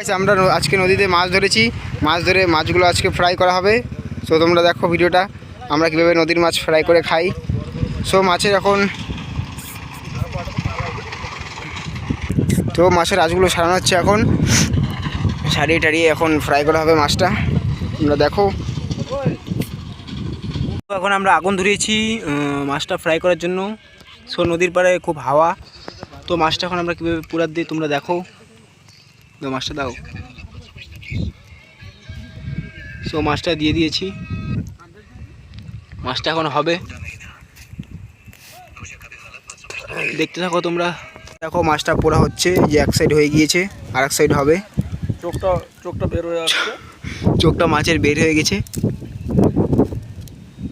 আমরা আজকে নদীতে মাছ ধরেছি। মাছ ধরে মাছগুলো আজকে ফ্রাই করা হবে। সো তোমরা দেখো ভিডিওটা। আমরা কীভাবে নদীর মাছ ফ্রাই করে খাই। সো মাছের এখন তো মাছের আঁচগুলো সারানো হচ্ছে এখন। সারিয়ে টারিয়ে এখন ফ্রাই করা হবে মাছটা। তোমরা দেখো। এখন আমরা আগুন ধরিয়েছি মাছটা ফ্রাই করার জন্য। সো নদীর পাড়ে খুব হাওয়া। তো মাছটা এখন আমরা কীভাবে পুরাত দিই তোমরা দেখো। তো মাছটা দাও। সো মাছটা দিয়ে দিয়েছি। মাছটা এখন হবে। দেখতে থাকো তোমরা। দেখো মাছটা পোড়া হচ্ছে। যে এক সাইড হয়ে গিয়েছে আর এক সাইড হবে। চোখটা চোখটা বের হয়ে আসছে। চোখটা মাছের বের হয়ে গেছে।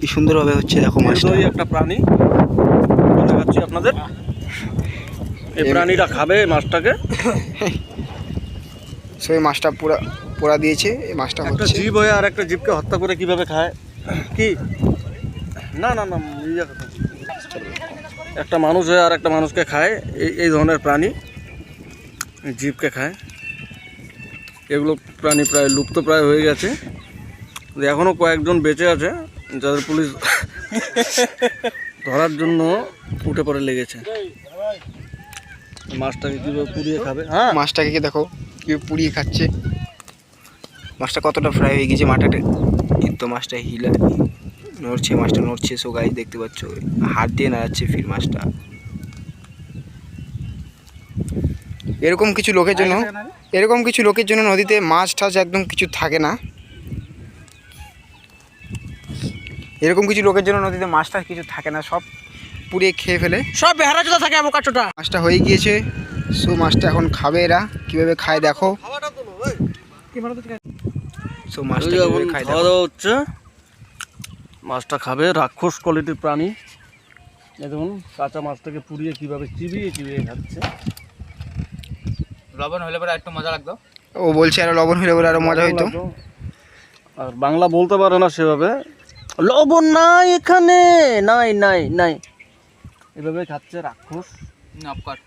কি সুন্দরভাবে হচ্ছে দেখো মাছটা। একটা প্রাণী। দেখাচ্ছি আপনাদের। এই প্রাণীটা খাবে মাছটাকে। সো এই মাছটা পোড়া পোড়া দিয়েছে এই মাছটা একটা জীব হয়ে আর একটা জীবকে হত্যা করে কীভাবে খায়? কি? না না না ইয়ে একটা মানুষ হয়ে আর একটা মানুষকে খায় এই এই ধরনের প্রাণী জীবকে খায়। এগুলো প্রাণী প্রায় লুপ্ত প্রায় হয়ে গেছে। এখনও কয়েকজন বেঁচে আছে যাদের পুলিশ ধরার জন্য উঠে পড়ে লেগেছে। মাছটাকে কীভাবে পুড়িয়ে খাবে? হ্যাঁ। মাছটাকে কি দেখো? কি পুড়িয়ে খাচ্ছে। মাছটা কতটা ফ্রাই হয়ে গেছে মাথাটা কিন্তু মাছটা হিলা নড়ছে মাছটা নড়ছে সো গাছ দেখতে পাচ্ছ হাত দিয়ে নাড়াচ্ছে ফির মাছটা। এরকম কিছু লোকের জন্য এরকম কিছু লোকের জন্য নদীতে মাছ টাছ একদম কিছু থাকে না। এরকম কিছু লোকের জন্য নদীতে মাছ টাছ কিছু থাকে না সব পুড়িয়ে খেয়ে ফেলে। সব বেহারা চোদা থাকে চোটা মাছটা হয়ে গিয়েছে। সো মাছটা এখন খাবে এরা। কীভাবে খায় দেখো। সো মাছটা খায় খাওয়া দেখো। দাওয়া হচ্ছে। মাছটা খাবে রাক্ষস কোয়ালিটির প্রাণী। এই দেখুন কাঁচা মাছটাকে পুড়িয়ে কীভাবে চিবিয়ে চিবিয়ে খাচ্ছে। লবণ হলে পরে একটু মজা লাগতো। ও বলছে আরও লবণ হলে পরে আরও মজা হইতো। আর বাংলা বলতে পারে না সেভাবে লবণ নাই এখানে নাই নাই নাই। এভাবে খাচ্ছে রাক্ষস। নপকাট